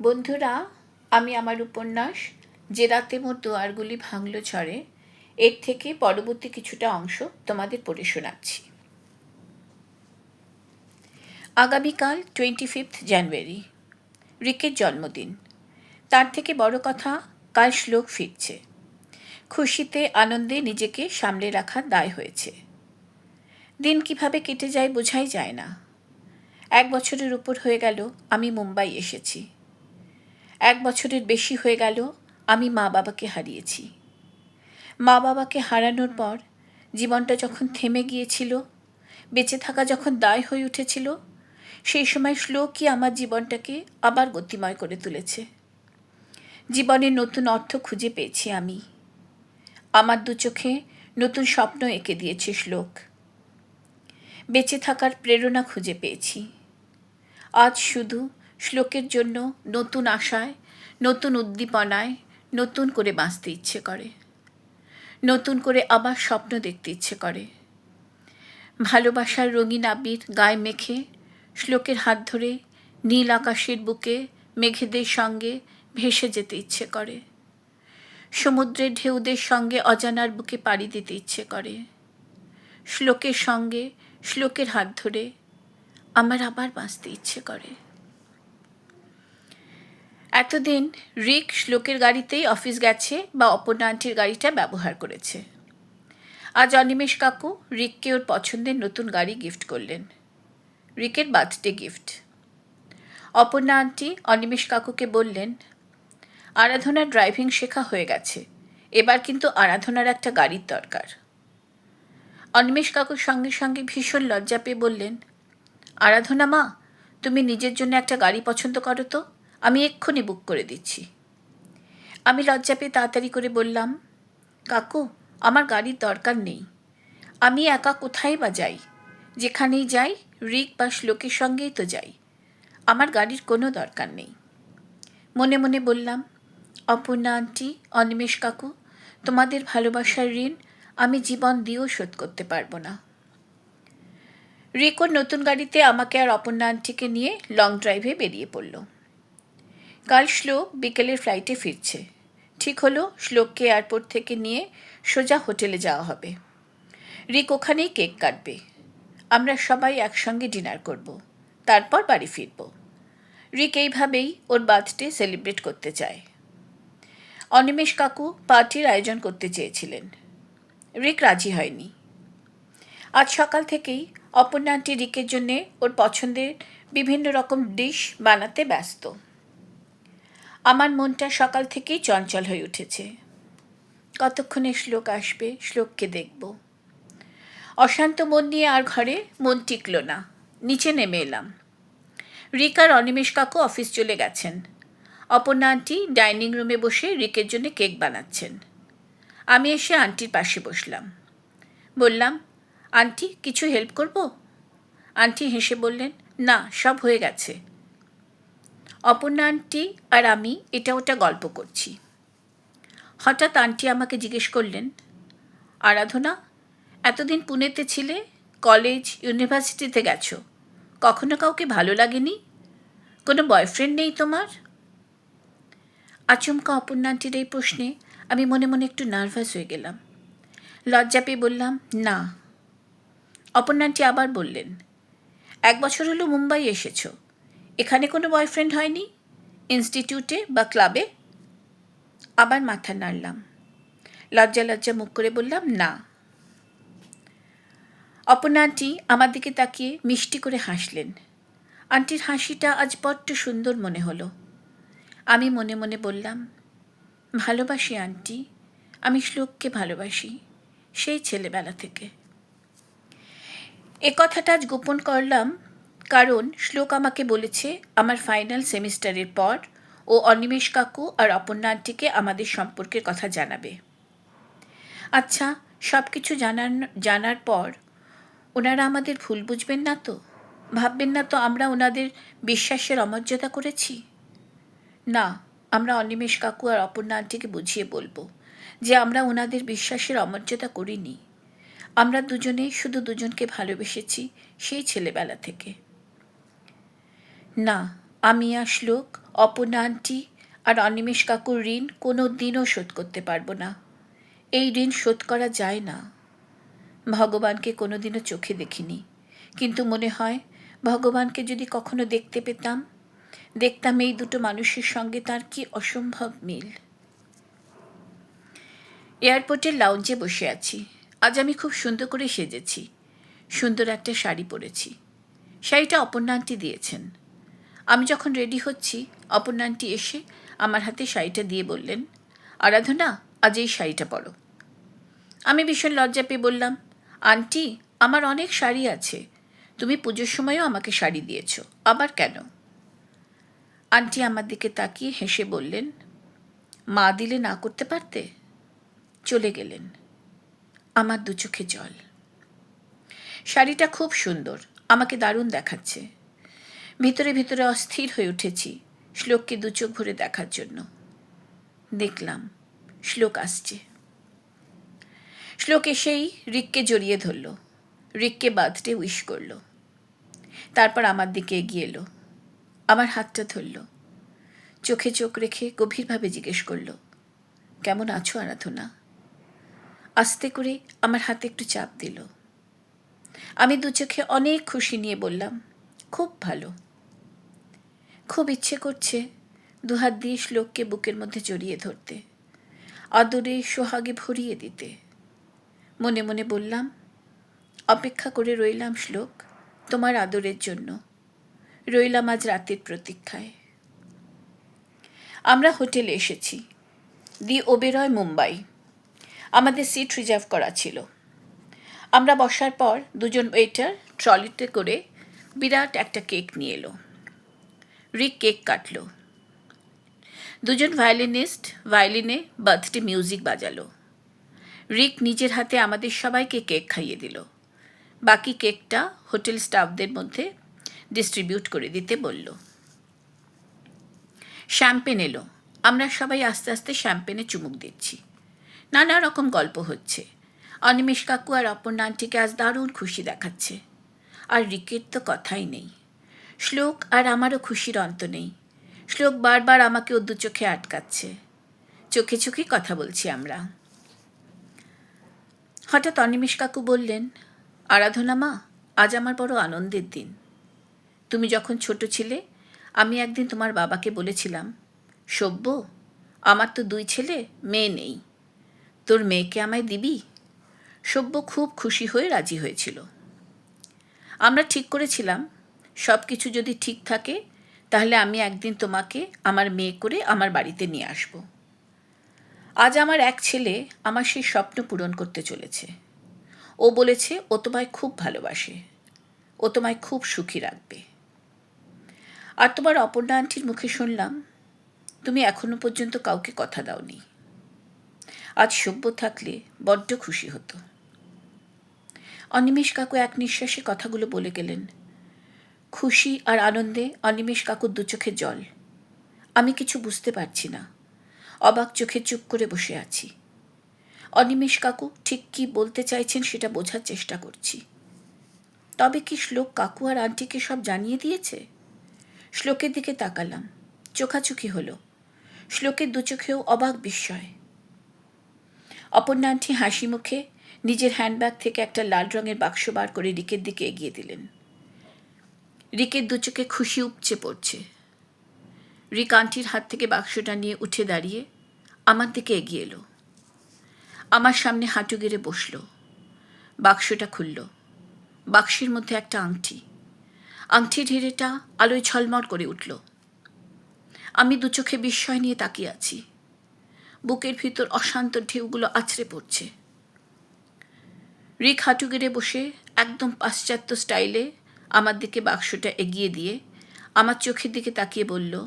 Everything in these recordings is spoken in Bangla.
বন্ধুরা, আমি আমার উপন্যাস যে রাতে মোর দুয়ারগুলি ভাঙল ঝড়ে, এর থেকে পরবর্তী কিছুটা অংশ তোমাদের পড়ে শোনাচ্ছি। আগামীকাল টোয়েন্টি ফিফথ জানুয়ারি রিকের জন্মদিন। তার থেকে বড় কথা, কাল শ্লোক ফিরছে। খুশিতে, আনন্দে নিজেকে সামলে রাখার দায় হয়েছে। দিন কীভাবে কেটে যায় বোঝাই যায় না। এক বছরের উপর হয়ে গেল, আমি মুম্বাই এসেছি। এক বছরের বেশি হয়ে গেল আমি মা বাবাকে হারিয়েছি। মা বাবাকে হারানোর পর জীবনটা যখন থেমে গিয়েছিল, বেঁচে থাকা যখন দায় হয়ে উঠেছিল, সেই সময় শ্লোকই আমার জীবনটাকে আবার গতিময় করে তুলেছে। জীবনের নতুন অর্থ খুঁজে পেয়েছি আমি। আমার দু চোখে নতুন স্বপ্ন এঁকে দিয়েছে শ্লোক। বেঁচে থাকার প্রেরণা খুঁজে পেয়েছি। আজ শুধু শ্লোকের জন্য নতুন আশায়, নতুন উদ্দীপনায়, নতুন করে বাঁচতে ইচ্ছে করে। নতুন করে আবার স্বপ্ন দেখতে ইচ্ছে করে। ভালোবাসার রঙিন আবির গায়ে মেখে শ্লোকের হাত ধরে নীল আকাশের বুকে মেঘেদের সঙ্গে ভেসে যেতে ইচ্ছে করে। সমুদ্রের ঢেউদের সঙ্গে অজানার বুকে পাড়ি দিতে ইচ্ছে করে। শ্লোকের সঙ্গে শ্লোকের হাত ধরে আমার আবার বাঁচতে ইচ্ছে করে। এতদিন রিক শ্লোকের গাড়িতেই অফিস গেছে বা অপর্ণা আন্টির গাড়িটা ব্যবহার করেছে। আজ অনিমেষ কাকু রিককে ওর পছন্দের নতুন গাড়ি গিফট করলেন। রিকের birthday gift. Aparna aunty Animesh কাকুকে বললেন আরাধনার ড্রাইভিং শেখা হয়ে গেছে। এবার কিন্তু আরাধনার একটা গাড়ির দরকার। অনিমেষ কাকুর সঙ্গে সঙ্গে ভীষণ লজ্জা পেয়ে বললেন, আরাধনা মা, তুমি নিজের জন্য একটা গাড়ি পছন্দ করো তো? আমি এক্ষুনি বুক করে দিচ্ছি। আমি লজ্জা পেয়ে তাড়াতাড়ি করে বললাম, কাকু, আমার গাড়ির দরকার নেই। আমি একা কোথায় বা যাই? যেখানেই যাই, রিক বা শ্লোকের সঙ্গেই তো যাই। আমার গাড়ির কোনো দরকার নেই। মনে মনে বললাম, অপর্ণা আন্টি, অনিমেষ কাকু, তোমাদের ভালোবাসার ঋণ আমি জীবন দিয়েও শোধ করতে পারব না। রিকোর নতুন গাড়িতে আমাকে আর অপর্ণা আন্টিকে নিয়ে লং ড্রাইভে বেরিয়ে পড়ল। কাল শ্লোক বিকেলের ফ্লাইটে ফিরছে। ঠিক হলো, শ্লোককে এয়ারপোর্ট থেকে নিয়ে সোজা হোটেলে যাওয়া হবে। রিক ওখানেই কেক কাটবে। আমরা সবাই একসঙ্গে ডিনার করব। তারপর বাড়ি ফিরব। রিক এইভাবেই ওর বার্থডে সেলিব্রেট করতে চায়। অনিমেষ কাকু পার্টির আয়োজন করতে চেয়েছিলেন। রিক রাজি হয়নি। আজ সকাল থেকেই অপর্ণা আন্টি রিকের জন্যে ওর পছন্দের বিভিন্ন রকম ডিশ বানাতে ব্যস্ত। আমার মনটা সকাল থেকেই চঞ্চল হয়ে উঠেছে। কতক্ষণে শ্লোক আসবে, শ্লোককে দেখব। অশান্ত মন নিয়ে আর ঘরে মন টিকল না। নিচে নেমে এলাম। রিক আর অনিমেষ কাকু অফিস চলে গেছেন। অপর্ণা আন্টি ডাইনিং রুমে বসে রিকের জন্য কেক বানাচ্ছেন। আমি এসে আন্টির পাশে বসলাম। বললাম, আন্টি, কিছু হেল্প করব? আন্টি হেসে বললেন, না, সব হয়ে গেছে। অপর্ণা আন্টি আর আমি এটা ওটা গল্প করছি। হঠাৎ আন্টি আমাকে জিজ্ঞেস করলেন, আরাধনা, এতদিন পুনেতে ছিলে, কলেজ, ইউনিভার্সিটিতে গেছো, কখনো কাউকে ভালো লাগেনি? কোনো বয়ফ্রেন্ড নেই তোমার? আচমকা অপর্ণা আন্টির এই প্রশ্নে আমি মনে মনে একটু নার্ভাস হয়ে গেলাম। লজ্জা পেয়ে বললাম, না। অপর্ণা আন্টি আবার বললেন, এক বছর হলো মুম্বাই এসেছ এখানে কোনো বয়ফ্রেন্ড হয়নি? ইনস্টিটিউটে বা ক্লাবে আবার মাথা নাড়লাম। লজ্জা লজ্জা মুখ করে বললাম, না। অপর্ণা আন্টি আমার দিকে তাকিয়ে মিষ্টি করে হাসলেন। আন্টির হাসিটা আজ বড্ড সুন্দর মনে হলো। আমি মনে মনে বললাম, ভালোবাসি আন্টি, আমি শ্লোককে ভালোবাসি, সেই ছেলেবেলা থেকে। এ কথাটা আজ গোপন করলাম কারণ শ্লোক আমাকে বলেছে, আমার ফাইনাল সেমিস্টারের পর, ও অনিমেষ কাকু আর অপর্ণা আন্টিকে আমাদের সম্পর্কের কথা জানাবে। আচ্ছা সব কিছু জানার জানার পর ওনারা আমাদের ভুল বুঝবেন না তো? ভাববেন না তো আমরা ওনাদের বিশ্বাসের অমর্যাদা করেছি? না, আমরা অনিমেষ কাকু আর অপর্ণা আন্টিকে বুঝিয়ে বলব যে আমরা ওনাদের বিশ্বাসের অমর্যাদা করিনি। আমরা দুজনেই শুধু দুজনকে ভালোবেসেছি, সেই ছেলেবেলা থেকে। না, আমি আর শ্লোক অপর্ণা আন্টি আর অনিমেষ কাকুর ঋণ কোনো দিনও শোধ করতে পারব না। এই ঋণ শোধ করা যায় না। ভগবানকে কোনোদিনও চোখে দেখিনি। কিন্তু মনে হয়, ভগবানকে যদি কখনো দেখতে পেতাম, দেখতাম এই দুটো মানুষের সঙ্গে তার কি অসম্ভব মিল। এয়ারপোর্টের লাউঞ্জে বসে আছি। আজ আমি খুব সুন্দর করে সেজেছি। সুন্দর একটা শাড়ি পরেছি। শাড়িটা অপর্ণান্টি দিয়েছেন। আমি যখন রেডি হচ্ছি অপর্ণান্টি এসে আমার হাতে শাড়িটা দিয়ে বললেন, আরাধনা, আজ এই শাড়িটা পরো। আমি ভীষণ লজ্জা পেয়ে বললাম, আন্টি, আমার অনেক শাড়ি আছে। তুমি পুজোর সময়ও আমাকে শাড়ি দিয়েছ, আবার কেন? আন্টি আমার দিকে তাকিয়ে হেসে বললেন, মা দিলে না করতে পারতে? চলে গেলেন, আমার দু চোখে জল। শাড়িটা খুব সুন্দর, আমাকে দারুণ দেখাচ্ছে। ভিতরে ভিতরে অস্থির হয়ে উঠেছি শ্লোককে দু চোখ ভরে দেখার জন্য। দেখলাম, শ্লোক আসছে। শ্লোক এসেই রিককে জড়িয়ে ধরল। রিককে বার্থডে উইশ করল। তারপর আমার দিকে এগিয়ে এলো। আমার হাতটা ধরল। চোখে চোখ রেখে গভীরভাবে জিজ্ঞেস করল, কেমন আছো আরাধনা? আস্তে করে আমার হাতে একটু চাপ দিল। আমি দু চোখে অনেক খুশি নিয়ে বললাম খুব ভালো। খুব ইচ্ছে করছে দুহাত দিয়ে শ্লোককে বুকের মধ্যে জড়িয়ে ধরতে। আদরে সোহাগে ভরিয়ে দিতে। মনে মনে বললাম, অপেক্ষা করে রইলাম শ্লোক তোমার আদরের জন্য। রইলাম আজ রাতের প্রতীক্ষায়। আমরা হোটেলে এসেছি। দি ওবেরয়, মুম্বাই। আমাদের সিট রিজার্ভ করা ছিল। আমরা বসার পর দুজন ওয়েটার ট্রলিতে করে বিরাট একটা কেক নিয়ে এলো। রিক কেক কাটলো। দুজন ভায়োলিনিস্ট, ভায়োলিনে বার্থডে মিউজিক বাজালো। রিক নিজের হাতে আমাদের সবাইকে কেক খাইয়ে দিল। বাকি কেকটা হোটেল স্টাফদের মধ্যে ডিস্ট্রিবিউট করে দিতে বলল। শ্যাম্পেন এলো। আমরা সবাই আস্তে আস্তে শ্যাম্পেনে চুমুক দিচ্ছি। নানা রকম গল্প হচ্ছে। অনিমেষ কাকু আর অপর্ণা আন্টিকে আজ দারুণ খুশি দেখাচ্ছে। আর রিকের তো কথাই নেই। শ্লোক আর আমারও খুশির অন্ত নেই। শ্লোক বারবার আমাকে ও দু চোখে আটকাচ্ছে। চোখে চোখে কথা বলছি আমরা। হঠাৎ অনিমেষ কাকু বললেন, আরাধনা মা, আজ আমার বড় আনন্দের দিন। তুমি যখন ছোট ছিলে, আমি একদিন তোমার বাবাকে বলেছিলাম সভ্য আমার তো দুই ছেলে, মেয়ে নেই। তোর মেয়েকে আমায় দিবি? সভ্য খুব খুশি হয়ে রাজি হয়েছিল। আমরা ঠিক করেছিলাম। সব কিছু যদি ঠিক থাকে, তাহলে আমি একদিন তোমাকে, আমার মেয়ে করে আমার বাড়িতে নিয়ে আসব। আজ আমার এক ছেলে আমার সেই স্বপ্ন পূরণ করতে চলেছে। ও বলেছে, ও তোমায় খুব ভালোবাসে। ও তোমায় খুব সুখী রাখবে। আর তোমার অপর্ণা আন্টির মুখে শুনলাম, তুমি এখনও পর্যন্ত কাউকে কথা দাওনি। আজ সভ্য থাকলে বড্ড খুশি হতো। অনিমেষ কাকু এক নিঃশ্বাসে কথাগুলো বলে গেলেন। খুশি আর আনন্দে অনিমেষ কাকুর দু চোখে জল। আমি কিছু বুঝতে পারছি না। অবাক চোখে চুপ করে বসে আছি। অনিমেষ কাকু ঠিক কি বলতে চাইছেন সেটা বোঝার চেষ্টা করছি। তবে কি শ্লোক কাকু আর আন্টিকে সব জানিয়ে দিয়েছে? শ্লোকের দিকে তাকালাম। চোখাচুখি হলো। শ্লোকের দু চোখেও অবাক বিস্ময়। অপর্ণা আন্টি হাসি মুখে নিজের হ্যান্ডব্যাগ থেকে একটা লাল রঙের বাক্স বার করে রিকের দিকে এগিয়ে দিলেন। রিকের দু চোখে খুশি উপচে পড়ছে। রিক আন্টির হাত থেকে বাক্সটা নিয়ে উঠে দাঁড়িয়ে আমার দিকে এগিয়ে এলো। আমার সামনে হাঁটু গেড়ে বসল। বাক্সটা খুলল। বাক্সের মধ্যে একটা আংটি। আংটির ঢেরেটা আলোয় ঝলমল করে উঠল। আমি দু চোখে বিস্ময় নিয়ে তাকিয়ে আছি। বুকের ভিতর অশান্ত ঢেউগুলো আছড়ে পড়ছে। রিক হাঁটু গেড়ে বসে একদম পাশ্চাত্য স্টাইলে আমার দিকে বাক্সটা এগিয়ে দিয়ে আমার চোখের দিকে তাকিয়ে বলল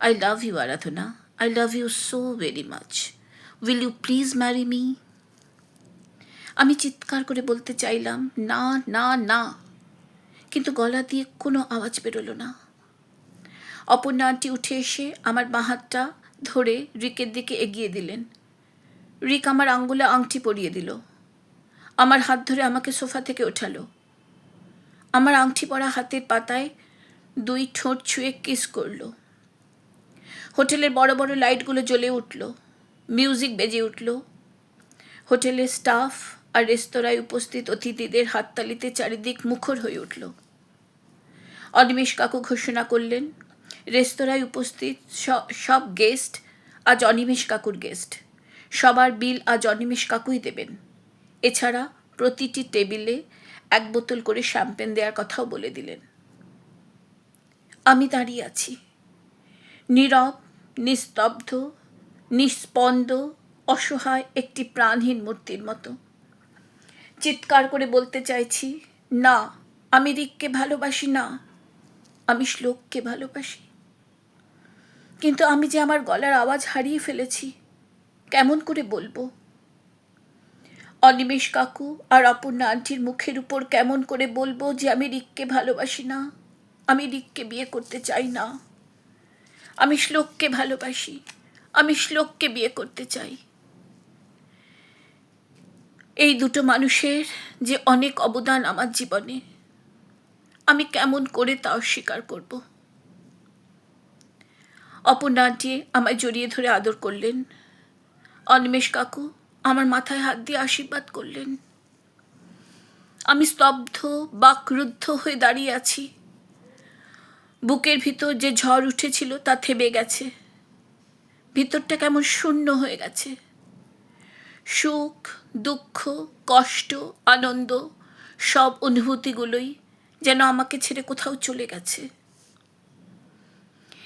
I love you Aradhana. I love you so very much will you please marry me আমি চিৎকার করে বলতে চাইলাম, না না না। কিন্তু গলা দিয়ে কোনো আওয়াজ বেরোলো না। অপর্ণা আন্টি উঠে এসে আমার বাঁ হাতটা ধরে রিকের দিকে এগিয়ে দিলেন। রিক আমার আঙ্গুলে আংটি পরিয়ে দিল। আমার হাত ধরে আমাকে সোফা থেকে ওঠালো। আমার আংটি পরা হাতের পাতায় দুই ঠোঁট ছুঁয়ে কিস করল। হোটেলের বড় বড় লাইটগুলো জ্বলে উঠল। মিউজিক বেজে উঠল। হোটেলের স্টাফ আর রেস্তোরাঁয় উপস্থিত অতিথিদের হাততালিতে চারিদিক মুখর হয়ে উঠল। অনিমেষ কাকু ঘোষণা করলেন, রেস্তোরাঁয় উপস্থিত সব গেস্ট আজ অনিমেষ কাকুর গেস্ট। সবার বিল আজ অনিমেষ কাকুই দেবেন। এছাড়া প্রতিটি টেবিলে এক বোতল করে শ্যাম্পেন দেওয়ার কথাও বলে দিলেন। আমি দাঁড়িয়ে আছি। নীরব, নিস্তব্ধ নিস্পন্দ অসহায় একটি প্রাণহীন মূর্তির মতো। চিৎকার করে বলতে চাইছি, না আমি রিককে ভালোবাসি না। আমি শ্লোককে ভালোবাসি। কিন্তু আমি যে আমার গলার আওয়াজ হারিয়ে ফেলেছি, কেমন করে বলব? অনিমেষ কাকু আর অপর্ণা আন্টির মুখের উপর কেমন করে বলব যে আমি রিককে ভালোবাসি না? আমি রিককে বিয়ে করতে চাই না। আমি শ্লোককে ভালোবাসি। আমি শ্লোককে বিয়ে করতে চাই। এই দুটো মানুষের যে অনেক অবদান আমার জীবনে, আমি কেমন করে তা অস্বীকার করব? অপর্ণা আন্টি আমায় জড়িয়ে ধরে আদর করলেন। অনিমেষ কাকু আমার মাথায় হাত দিয়ে আশীর্বাদ করলেন। আমি স্তব্ধ, বাকরুদ্ধ হয়ে দাঁড়িয়ে আছি। বুকের ভিতর যে ঝড় উঠেছিল তা থেমে গেছে। ভিতরটা কেমন শূন্য হয়ে গেছে। সুখ, দুঃখ, কষ্ট, আনন্দ, সব অনুভূতিগুলোই যেন আমাকে ছেড়ে কোথাও চলে গেছে।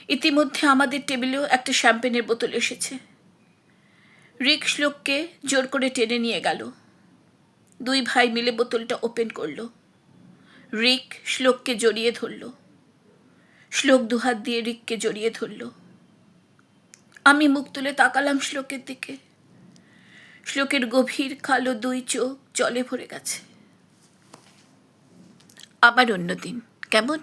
ইতিমধ্যে আমাদের টেবিলেও একটা শ্যাম্পেনের বোতল এসেছে। রিক শ্লোককে জোর করে টেনে নিয়ে গেল। দুই ভাই মিলে বোতলটা ওপেন করল। রিক শ্লোককে জড়িয়ে ধরলো। শ্লোক দুহাত দিয়ে রিককে জড়িয়ে ধরল। আমি মুখ তুলে তাকালাম শ্লোকের দিকে। শ্লোকের গভীর কালো দুই চোখ জলে ভরে গেছে। আবার অন্য দিন কেমন?